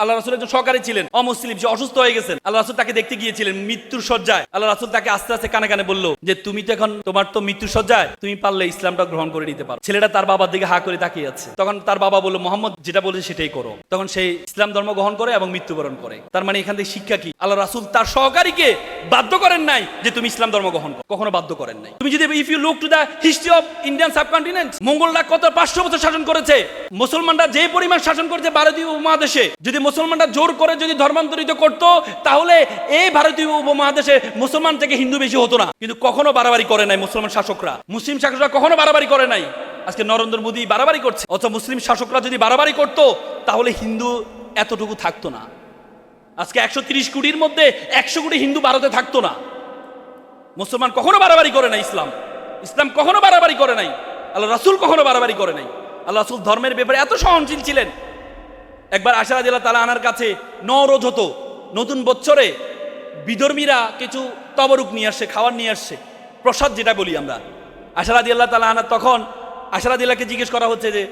আল্লাহ রাসুল একজন সহকারী ছিলেন, অমুসলিম, সে অসুস্থ হয়ে গেছেন। আল্লাহ রাসুল তাকে দেখতে গিয়েছিলেন, মৃত্যুর সজ্জায় আল্লাহ রাসুল তাকে আস্তে আস্তে কানে কানে বলল, যে তুমি তো এখন, তোমার তো মৃত্যুর সজ্জায় তুমি পারলে ইসলামটা গ্রহণ করে নিতে পারো। ছেলেটা তার বাবার দিকে হা করে তাকিয়ে আছে। তখন তার বাবা বলল, মোহাম্মদ, যেটা বলেছে সেটাই করো। তখন সেই ইসলাম ধর্ম গ্রহণ করে এবং মৃত্যুবরণ করে। তার মানে এখান থেকে শিক্ষা কি? আল্লাহ রাসুল তার সহকারীকে বাধ্য করেন নাই যে তুমি ইসলাম ধর্ম গ্রহণ করো। কখনো বাধ্য করেন নাই। তুমি যদি if you look to the history of Indian subcontinent মঙ্গলরা কত, পাঁচশো বছর শাসন করেছে। মুসলমানরা যে পরিমাণ শাসন করেছে, ভারতীয় উপমহাদেশে, যদি মুসলমানরা জোর করে যদি ধর্মান্তরিত করত, তাহলে এই ভারতীয় উপমহাদেশে মুসলমান থেকে হিন্দু বেশি হতো না। কিন্তু কখনো বাড়াবাড়ি করে নাই মুসলমান শাসকরা। মুসলিম শাসকরা কখনো বাড়াবাড়ি করে নাই। আজকে নরেন্দ্র মোদী বাড়াবাড়ি করছে। অথচ মুসলিম শাসকরা যদি বাড়াবাড়ি করতো, তাহলে হিন্দু এতটুকু থাকতো না। আজকে একশো তিরিশ কোটির মধ্যে একশো কোটি হিন্দু ভারতে থাকতো না। মুসলমান কখনো বাড়াবাড়ি করে নাই ইসলাম। ইসলাম কখনো বাড়াবাড়ি করে নাই। আল্লাহ রাসুল কখনো বাড়াবাড়ি করে নাই। আল্লাহ রাসুল ধর্মের ব্যাপারে এত সহনশীল ছিলেন। একবার আশারা দিল্লা তালা আনার কাছে নরোজ হতো। নতুন বছরে বিধর্মীরা কিছু তবরুক নিয়ে আসছে, খাবার নিয়ে আসছে। প্রসাদ যেটা বলি আমরা। আশারা আল্লাহ তালা আনার তখন আশারা দিল্লাকে জিজ্ঞেস করা হচ্ছে যে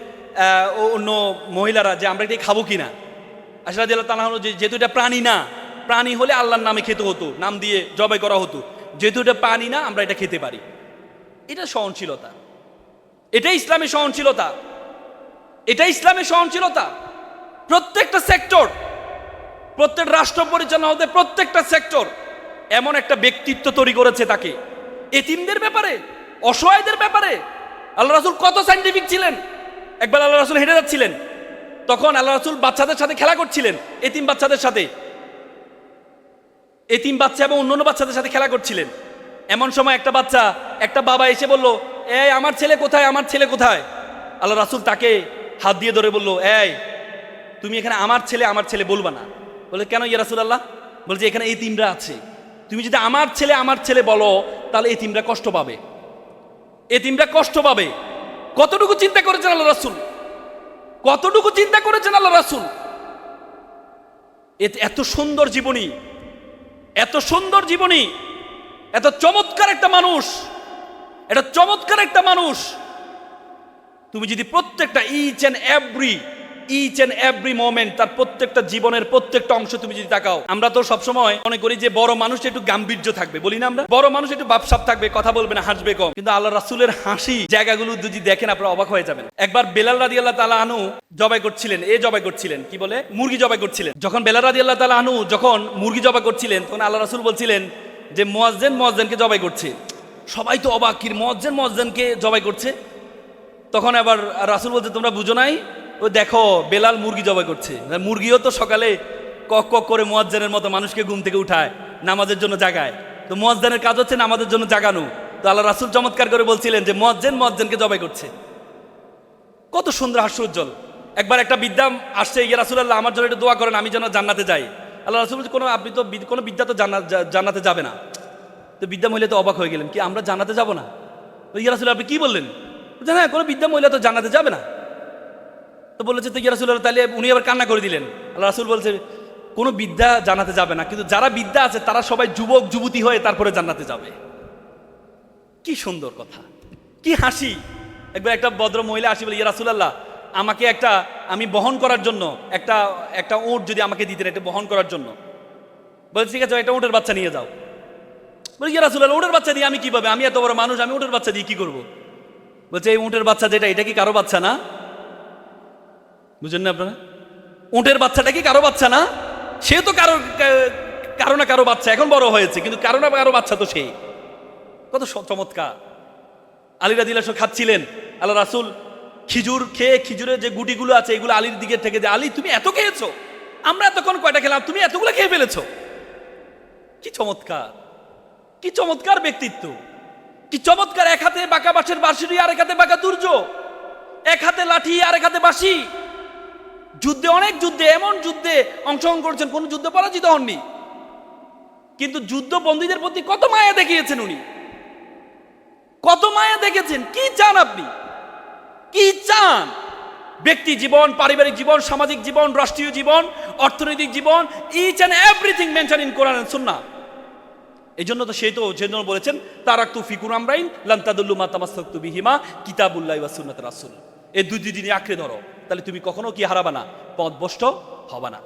অন্য মহিলারা যে আমরা এটি খাব কি কিনা আশারা আল্লাহ তালা যে, যেহেতু এটা প্রাণী না, প্রাণী হলে আল্লাহর নামে খেতে হতো, নাম দিয়ে জবাই করা হতো। যেহেতু এটা প্রাণী না, আমরা এটা খেতে পারি। এটা সহনশীলতা। এটা ইসলামের সহনশীলতা। এটা ইসলামের সহনশীলতা। প্রত্যেকটা সেক্টর, প্রত্যেক রাষ্ট্র পরিচালনা হতে প্রত্যেকটা সেক্টর এমন একটা ব্যক্তিত্ব তৈরি করেছে তাকে। এতিমদের ব্যাপারে, অসহায়দের ব্যাপারে আল্লাহ রাসুল কত সাইন্টিফিক ছিলেন? একবার আল্লাহ রাসুল হেঁটে যাচ্ছিলেন। তখন আল্লাহ রাসুল বাচ্চাদের সাথে খেলা করছিলেন, এতিম বাচ্চাদের সাথে। এতিম বাচ্চা এবং অন্যান্য বাচ্চাদের সাথে খেলা করছিলেন। এমন সময় একটা বাচ্চা, একটা বাবা এসে বলল, এই, আমার ছেলে কোথায়? আমার ছেলে কোথায়? আল্লাহ রাসুল তাকে হাত দিয়ে ধরে বলল, এই তুমি এখানে আমার ছেলে আমার ছেলে বলবা না। বলে, কেন ইয়া রাসুল আল্লাহ বলছে, এখানে এই তিমরা আছে। তুমি যদি আমার ছেলে আমার ছেলে বলো, তাহলে এই তিমরা কষ্ট পাবে। এই তিমরা কষ্ট পাবে। কতটুকু চিন্তা করেছেন আল্লাহ রাসুল? কতটুকু চিন্তা করেছেন আল্লাহ রাসুল? এত সুন্দর জীবনী, এত সুন্দর জীবনী, এত চমৎকার একটা মানুষ এটা চমৎকার একটা মানুষ। তুমি যদি প্রত্যেকটা each and every each and every moment তার প্রত্যেকটা জীবনের প্রত্যেকটা অংশ তুমি যদি তাকাও। আমরা তো সবসময় মনে করি যে বড় মানুষ একটু গাম্ভীর্য থাকবে, বলি না আমরা? বড় মানুষ একটু বাপসাপ থাকবে, কথা বলবে না, হাসবে কম। কিন্তু আল্লাহ রাসুলের হাসি জায়গাগুলো যদি দেখেন, আপনারা অবাক হয়ে যাবেন। একবার বেলাল রাদি আল্লাহ তালা আনু জবাই করছিলেন, এ জবাই করছিলেন, কি বলে? মুরগি জবাই করছিলেন। যখন বেলাল রাদি আল্লাহ তালা আনু যখন মুরগি জবাই করছিলেন, তখন আল্লাহ রাসুল বলছিলেন যে, মোয়াজ্জেন, মোয়াজ্জেনকে জবাই করছে। সবাই তো অবাক কির মোয়াজ্জেন, মোয়াজ্জেনকে জবাই করছে? তখন আবার রাসুল বলছে, তোমরা বুঝো নাই ও দেখো, বেলাল মুরগি জবাই করছে। মুরগিও তো সকালে কক কক করে মোয়াজ্জানের মতো মানুষকে ঘুম থেকে উঠায়, নামাজের জন্য জাগায়। তো মোয়াজ্জানের কাজ হচ্ছে নামাজের জন্য জাগানো। তো আল্লাহ রাসুল চমৎকার করে বলছিলেন যে মোয়াজ্জেন মোয়াজ্জেনকে জবাই করছে। কত সুন্দর হাস্য উজ্জ্বল একবার একটা বিদ্যা আসছে, ইয়া রাসুল্লাহ আমার জন্য একটু দোয়া করেন, আমি যেন জান্নাতে যাই। আল্লাহ রাসুল কোনো আপনি তো কোনো বিদ্যা তো জান্নাত যাবে না। তো বিদ্যা মহিলা তো অবাক হয়ে গেলেন, কি আমরা জান্নাতে যাব না? ইয়া রাসুল আপনি কি বললেন? হ্যাঁ কোনো বিদ্যা মহিলা তো জান্নাতে যাবে না। তো বলেছে, তো ইয়া রাসুল্লাহ তাহলে উনি আবার কান্না করে দিলেন। আল্লাহ রাসুল বলছে, কোনো বিদ্যা জানাতে যাবে না, কিন্তু যারা বিদ্যা আছে, তারা সবাই যুবক, যুবতী হয়ে তারপরে জান্নাতে যাবে। কি সুন্দর কথা, কি হাসি। একবার একটা ভদ্র মহিলা আসি বলে, ইয়া রাসুলাল্লাহ, আমাকে একটা, আমি বহন করার জন্য, একটা একটা উঁট যদি আমাকে দিতেন, এটা বহন করার জন্য। বলছে ঠিক আছে, একটা উঁটের বাচ্চা নিয়ে যাও। বলে, ইয়া রাসুলাল্লাহ, উঁটের বাচ্চা দিয়ে আমি কীভাবে আমি এত বড় মানুষ, আমি উঁটের বাচ্চা দিয়ে কি করব? বলছে, এই উঁটের বাচ্চা যেটা, এটা কি কারও বাচ্চা না? বুঝলেন না আপনারা? উঁটের বাচ্চাটা কি কারও বাচ্চা না? সে তো কারও কারও না কারও বাচ্চা, এখন বড় হয়েছে, কিন্তু কারও না কারও বাচ্চা তো সেই কত চমৎকার। আলী রাদিল্লা খাচ্ছিলেন। আল্লাহ রাসুল খিজুর খেয়ে, খিজুরের যে গুটিগুলো আছে, এগুলো আলীর দিকে থেকে যে আলী, তুমি এত খেয়েছো? আমরা এতক্ষণ কয়টা খেলাম? তুমি এতগুলো খেয়ে ফেলেছো? কি চমৎকার। কি চমৎকার ব্যক্তিত্ব। কি চমৎকার, এক হাতে বাঁকা বাঁশের বাঁশিরি আর এক হাতে বাঁকা দুর্য। এক হাতে লাঠি আর এক হাতে বাঁশি। যুদ্ধে, অনেক যুদ্ধে, এমন যুদ্ধে অংশগ্রহণ করেছেন, কোন যুদ্ধে পরাজিত হননি। কিন্তু যুদ্ধ বন্দীদের প্রতি কত মায়া দেখিয়েছেন উনি। কত মায়া দেখেছেন, কি চান আপনি? কি চান? ব্যক্তি জীবন, পারিবারিক জীবন, সামাজিক জীবন, রাষ্ট্রীয় জীবন, অর্থনৈতিক জীবন each and everything mention in Quran সুন্না এই জন্য তো সেই তো যে জন্য বলেছেন তারাক তু ফিকুর আমরাইন লান্তাদুল্লু মাতামাস্তু বিহিমা কিতাবুল্লাহ ওয়া সুন্নাত রাসূল। এই দুই দুই দিনে আঁকড়ে ধরো। তাহলে তুমি কখনো কি হারাবা না? পথভ্রষ্ট হবা না।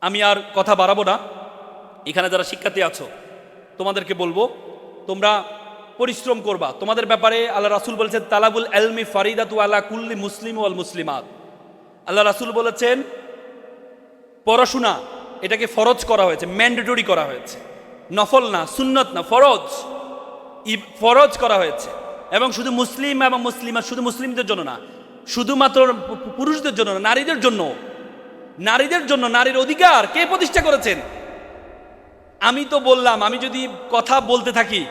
আমি আর কথা বাড়াবো না। এখানে যারা শিক্ষার্থী আছো, তোমাদেরকে বলব, তোমরা পরিশ্রম করবা। তোমাদের ব্যাপারে আল্লাহ রাসুল বলেছেন, তালাবুল এলমি ফারিদাতু আলা কুল্লি মুসলিম ওয়াল মুসলিমাত। আল্লাহ রাসুল বলেছেন, পড়াশোনা এটাকে ফরজ করা হয়েছে, ম্যান্ডেটরি করা হয়েছে। নফল না, সুন্নত না, ফরজ। ফরজ করা হয়েছে। এবং শুধু মুসলিম এবং মুসলিমা শুধু মুসলিমদের জন্য না শুধুমাত্র পুরুষদের জন্য নারীদের জন্য। নারীদের জন্য নারীর অধিকার কে প্রতিষ্ঠা করেছেন? আমি তো বললাম, আমি যদি কথা বলতে থাকি,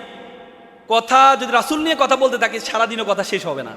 কথা যদি রাসুল নিয়ে কথা বলতে থাকি, সারাদিনও কথা শেষ হবে না।